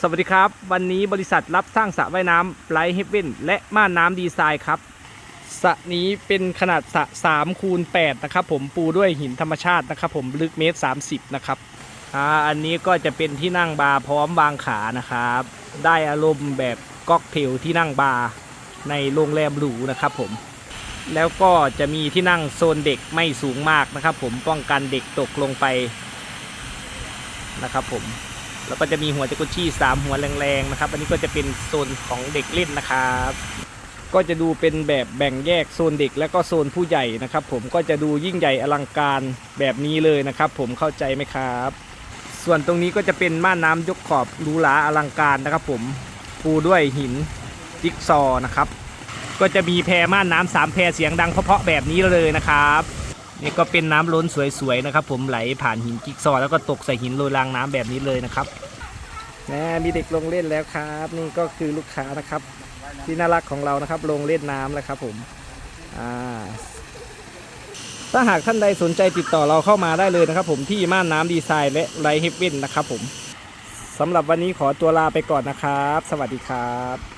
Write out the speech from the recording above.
สวัสดีครับ วันนี้บริษัทรับสร้างสระว่ายน้ำไลท์เฮเว่นและม่านน้ำดีไซน์ครับสระนี้เป็นขนาดสระ3คูณ8นะครับผมปูด้วยหินธรรมชาตินะครับผมลึกเมตร 30 นะครับอ่าอันนี้ก็จะเป็นที่นั่งบาร์พร้อมวางขานะครับ ได้อารมณ์แบบก๊อกเทลที่นั่งบาร์ในโรงแรมหรูนะครับผมแล้วก็จะมีที่นั่งโซนเด็กไม่สูงมากนะครับ ผมป้องกันเด็กตกลงไปนะครับผม แล้วก็จะมีหัวจักรุชี่สามหัวแรงๆนะครับ อันนี้ก็จะเป็นโซนของเด็กเล่นนะครับก็จะดูเป็นแบบแบ่งแยกโซนเด็กและก็โซนผู้ใหญ่นะครับ ผมก็จะดูยิ่งใหญ่อลังการแบบนี้เลยนะครับ ผมเข้าใจไหมครับ ส่วนตรงนี้ก็จะเป็นม่านน้ำยกขอบรูหราอลังการนะครับ ผมปูด้วยหินจิ๊กซอนะครับ ก็จะมีแพม่านน้ำสามแพเสียงดังเพาะๆแบบนี้เลยนะครับ นี่ก็เป็นน้ำล้นสวยๆนะครับ ผมไหลผ่านหินจิ๊กซอว์แล้วก็ตกใส่หินโรยรางน้ำแบบนี้เลยนะครับนะมีเด็กลงเล่นแล้วครับ นี่ก็คือลูกค้านะครับ ที่น่ารักของเรานะครับ ลงเล่นน้ำแล้วครับผมอ่าถ้าหากท่านใดสนใจติดต่อเราเข้ามาได้เลยนะครับผมที่ม่านน้ำดีไซน์และไรเฮฟเว่นนะครับผมสำหรับวันนี้ขอตัวลาไปก่อนนะครับ สวัสดีครับ